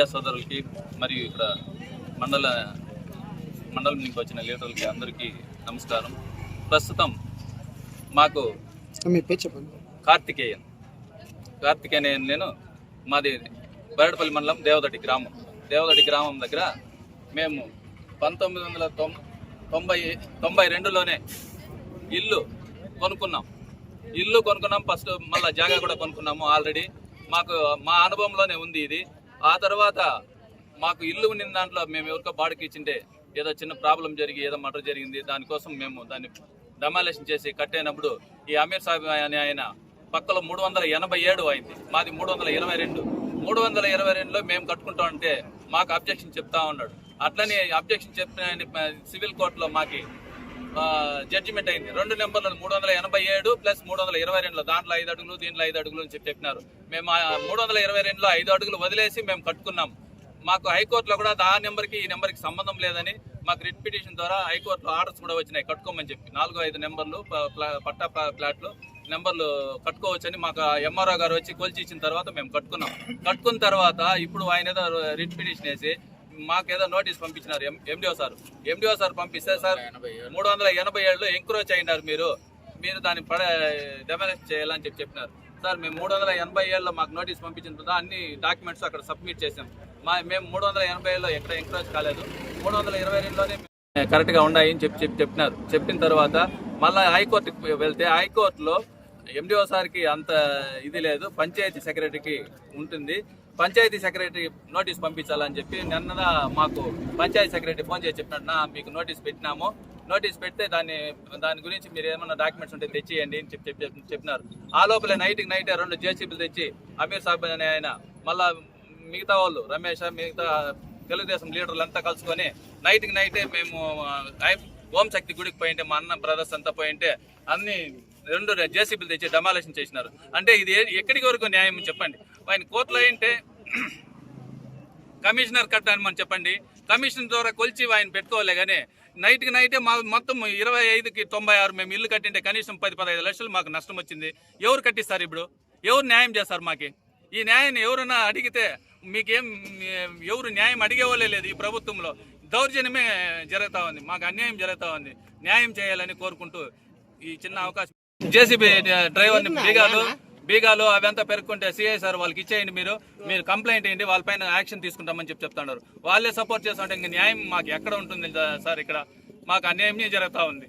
Media సోదరులకి మరియు ఇక్కడ మండల మండలం నుంచి వచ్చిన లీడర్లకి అందరికీ నమస్కారం. ప్రస్తుతం మాకు కార్తికేయన్. కార్తికేయన్ నేను మాది బరడపల్లి మండలం దేవదటి గ్రామం. దేవదటి గ్రామం దగ్గర మేము పంతొమ్మిది వందల తొంభై తొంభై రెండులోనే ఇల్లు కొనుక్కున్నాం. ఇల్లు కొనుక్కున్నాం ఫస్ట్ మళ్ళీ జాగా కూడా కొనుక్కున్నాము ఆల్రెడీ. మాకు మా అనుభవంలోనే ఉంది ఇది. ఆ తర్వాత మాకు ఇల్లు ఉన్న దాంట్లో మేము ఎవరికో బాడికి ఇచ్చింటే ఏదో చిన్న ప్రాబ్లం జరిగి ఏదో మటర్ జరిగింది దానికోసం మేము దాన్ని డమాలేషన్ చేసి కట్టేనప్పుడు ఈ అమీర్ సాహెబ్ అనే ఆయన పక్కలో మూడు వందల ఎనభై ఏడు అయింది. మాది మూడు వందల ఇరవై రెండు. మూడు వందల ఇరవై రెండులో మేము కట్టుకుంటాం అంటే మాకు అబ్జెక్షన్ చెప్తా ఉన్నాడు. అట్లనే అబ్జెక్షన్ చెప్పిన సివిల్ కోర్టులో మాకు జడ్జిమెంట్ అయింది. రెండు నెంబర్లు మూడు వందల ఎనభై ఏడు ప్లస్ మూడు వందల ఇరవై రెండులో దాంట్లో ఐదు అడుగులు దీంట్లో ఐదు అడుగులు అని చెప్పి చెప్పినారు. మేము ఆ మూడు వందల ఇరవై రెండులో ఐదు అడుగులు వదిలేసి మేము కట్టుకున్నాం. మాకు హైకోర్టులో కూడా ఆ నెంబర్కి ఈ నెంబర్కి సంబంధం లేదని మాకు రిట్ పిటిషన్ ద్వారా హైకోర్టులో ఆర్డర్స్ కూడా వచ్చినాయి. కట్టుకోమని చెప్పి నాలుగు ఐదు నెంబర్లు ప్లా- పట్టా ప్లా- ప్లాట్లు నెంబర్లు కట్టుకోవచ్చని మాకు ఎంఆర్ఓ గారు వచ్చి కొలిచి ఇచ్చిన తర్వాత మేము కట్టుకున్నాం. కట్టుకున్న తర్వాత ఇప్పుడు ఆయన ఏదో రిట్ పిటిషన్ వేసి మాకేదో నోటీస్ పంపించినారు ఎండిఓ సార్. ఎండిఓ సార్ పంపిస్తే సార్ మూడు వందల ఎనభై ఏడులో ఎంక్రోచ్ అయినారు మీరు. మీరు దాన్ని పడ డెమరేజ్ చేయాలని చెప్పి చెప్పినారు. సార్ మేము మూడు వందల ఎనభై ఏళ్ళలో మాకు నోటీస్ పంపించిన తర్వాత అన్ని డాక్యుమెంట్స్ అక్కడ సబ్మిట్ చేసాం మా మేము మూడు వందల ఎనభై ఏళ్ళలో ఎక్కడ ఎంక్రోచ్ కాలేదు. మూడు వందల ఇరవై రెండులోనే కరెక్ట్గా ఉన్నాయి అని చెప్పి చెప్పి చెప్పినారు. చెప్పిన తర్వాత మళ్ళీ హైకోర్టుకి వెళ్తే హైకోర్టులో ఎండిఓ సార్కి అంత ఇది లేదు. పంచాయతీ సెక్రటరీకి ఉంటుంది. పంచాయతీ సెక్రటరీ నోటీస్ పంపించాలని చెప్పి నిన్న మాకు పంచాయతీ సెక్రటరీ ఫోన్ చేసి చెప్పినట్టు మీకు నోటీస్ పెట్టినాము. నోటీస్ పెడితే దాన్ని దాని గురించి మీరు ఏమైనా డాక్యుమెంట్స్ ఉంటే తెచ్చియండి అని చెప్పి చెప్పి చెప్పినారు. ఆ లోపల నైట్కి నైట్ రెండు జేసీబీలు తెచ్చి అమీర్ సాబ్ అనే ఆయన మళ్ళా మిగతా వాళ్ళు రమేష్ మిగతా తెలుగుదేశం లీడర్లు అంతా కలుసుకొని నైట్కి నైటే మేము ఓం శక్తి గుడికి పోయింటే మా అన్న బ్రదర్స్ అంతా పోయింటే అన్ని రెండు జేసీబీలు తెచ్చి డమాలేషన్ చేసినారు. అంటే ఇది ఎక్కడికి వరకు న్యాయం చెప్పండి. ఆయన కోర్టులో ఏంటే కమిషనర్ కట్టాను మనం చెప్పండి. కమిషన్ ద్వారా కొలిచి ఆయన పెట్టుకోలే కానీ నైట్కి నైటే మా మొత్తం ఇరవై ఐదుకి తొంభై ఆరు మేము ఇల్లు కట్టింటే కనీసం పది పదహైదు లక్షలు మాకు నష్టం వచ్చింది. ఎవరు కట్టిస్తారు ఇప్పుడు? ఎవరు న్యాయం చేస్తారు మాకి? ఈ న్యాయాన్ని ఎవరైనా అడిగితే మీకేం ఎవరు న్యాయం అడిగేవాళ్ళే లేదు ఈ ప్రభుత్వంలో. దౌర్జన్యమే జరుగుతూ ఉంది. మాకు అన్యాయం జరుగుతూ ఉంది. న్యాయం చేయాలని కోరుకుంటూ ఈ చిన్న అవకాశం. జేసీబీ డ్రైవర్ని బీగాలు బీగాలు అవంతా పెరుక్కుంటే సిఐ సార్ వాళ్ళకి ఇచ్చేయండి మీరు. మీరు కంప్లైంట్ ఏంటి వాళ్ళపైన యాక్షన్ తీసుకుంటామని చెప్పి చెప్తున్నారు. వాళ్ళే సపోర్ట్ చేస్తుంటే ఇంక న్యాయం మాకు ఎక్కడ ఉంటుంది సార్ ఇక్కడ? మాకు అన్యాయం జరుగుతూ ఉంది.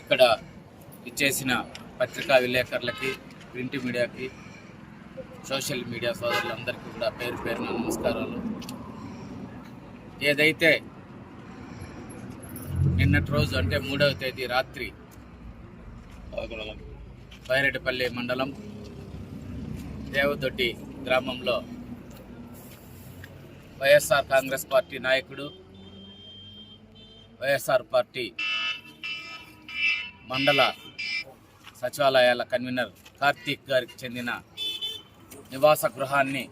ఇక్కడ ఇచ్చేసిన పత్రికా విలేకరులకి ప్రింట్ మీడియాకి సోషల్ మీడియా సోదరులందరికీ కూడా పేరు పేరున నమస్కారాలు. ఏదైతే నిన్నటి రోజు అంటే మూడవ తేదీ రాత్రి బైరెడ్డిపల్లి మండలం దేవదొడ్డి గ్రామంలో వైఎస్ఆర్ కాంగ్రెస్ పార్టీ నాయకుడు వైఎస్ఆర్ పార్టీ మండల సచివాలయాల కన్వీనర్ కార్తీక్ గారికి చెందిన నివాస గృహాన్ని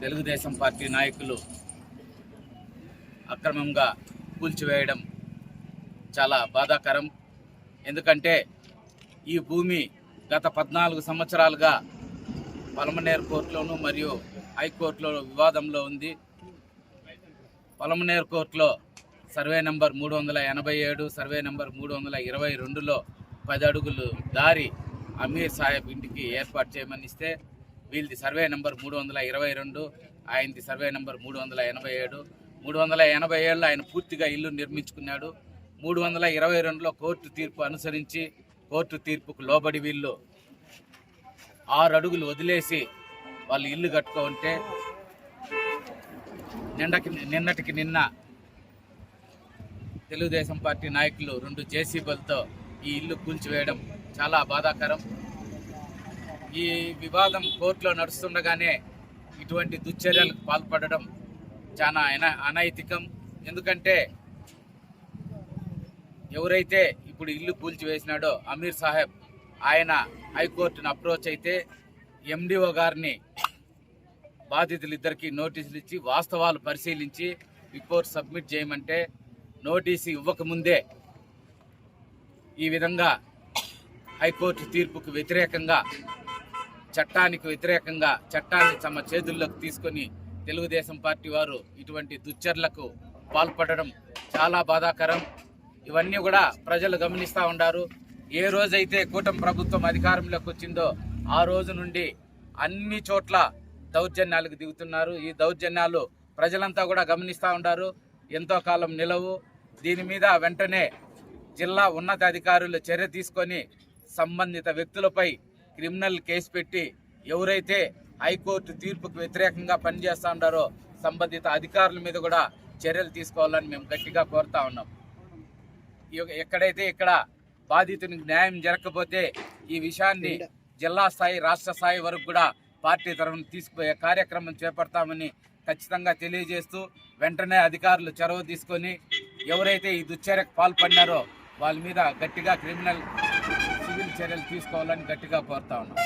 తెలుగుదేశం పార్టీ నాయకులు అక్రమంగా కూల్చివేయడం చాలా బాధాకరం. ఎందుకంటే ఈ భూమి గత పద్నాలుగు సంవత్సరాలుగా పలమనేర్ కోర్టులోను మరియు హైకోర్టులో వివాదంలో ఉంది. పలమనేర్ కోర్టులో సర్వే నెంబర్ మూడు వందల ఎనభై ఏడు సర్వే నంబర్ మూడు వందల ఇరవై రెండులో పది అడుగులు దారి అమీర్ సాహెబ్ ఇంటికి ఏర్పాటు చేయమని ఇస్తే వీళ్ళది సర్వే నెంబర్ మూడు వందల ఇరవై రెండు ఆయనది సర్వే నంబర్ మూడు వందల ఎనభై ఏడు. మూడు వందల ఎనభై ఏడులో ఆయన పూర్తిగా ఇల్లు నిర్మించుకున్నాడు. మూడు వందల ఇరవై రెండులో కోర్టు తీర్పు అనుసరించి కోర్టు తీర్పుకు లోబడి వీళ్ళు ఆరు అడుగులు వదిలేసి వాళ్ళు ఇల్లు కట్టుకుంటే నిన్నకి నిన్నటికి నిన్న తెలుగుదేశం పార్టీ నాయకులు రెండు జేసీబీలతో ఈ ఇల్లు కూల్చివేయడం చాలా బాధాకరం. ఈ వివాదం కోర్టులో నడుస్తుండగానే ఇటువంటి దుశ్చర్యలకు పాల్పడడం చాలా అన అనైతికం. ఎందుకంటే ఎవరైతే ఇప్పుడు ఇల్లు కూల్చివేసినాడో అమీర్ సాహెబ్ ఆయన హైకోర్టును అప్రోచ్ అయితే ఎండిఓ గారిని బాధితులిద్దరికీ నోటీసులు ఇచ్చి వాస్తవాలు పరిశీలించి రిపోర్ట్ సబ్మిట్ చేయమంటే నోటీసు ఇవ్వకముందే ఈ విధంగా హైకోర్టు తీర్పుకు వ్యతిరేకంగా చట్టానికి వ్యతిరేకంగా చట్టాన్ని తమ చేతుల్లోకి తీసుకొని తెలుగుదేశం పార్టీ వారు ఇటువంటి దుశ్చర్లకు పాల్పడడం చాలా బాధాకరం. ఇవన్నీ కూడా ప్రజలు గమనిస్తూ ఉండారు. ఏ రోజైతే కూటమి ప్రభుత్వం అధికారంలోకి వచ్చిందో ఆ రోజు నుండి అన్ని చోట్ల దౌర్జన్యాలకు దిగుతున్నారు. ఈ దౌర్జన్యాలు ప్రజలంతా కూడా గమనిస్తూ ఉంటారు ఎంతో కాలం నిలవు. దీని మీద వెంటనే జిల్లా ఉన్నతాధికారులు చర్య తీసుకొని సంబంధిత వ్యక్తులపై క్రిమినల్ కేసు పెట్టి ఎవరైతే హైకోర్టు తీర్పుకు వ్యతిరేకంగా పనిచేస్తూ ఉన్నారో సంబంధిత అధికారుల మీద కూడా చర్యలు తీసుకోవాలని మేము గట్టిగా కోరుతా ఉన్నాం. ఎక్కడైతే ఇక్కడ బాధితునికి న్యాయం జరగకపోతే ఈ విషయాన్ని జిల్లా స్థాయి రాష్ట్ర స్థాయి వరకు కూడా పార్టీ తరఫున తీసుకుపోయే కార్యక్రమం చేపడతామని ఖచ్చితంగా తెలియజేస్తూ వెంటనే అధికారులు చొరవ తీసుకొని ఎవరైతే ఈ దుశ్చర్యకు పాల్పడినారో వాళ్ళ మీద గట్టిగా క్రిమినల్ సివిల్ చర్యలు తీసుకోవాలని గట్టిగా కోరుతా ఉన్నాం.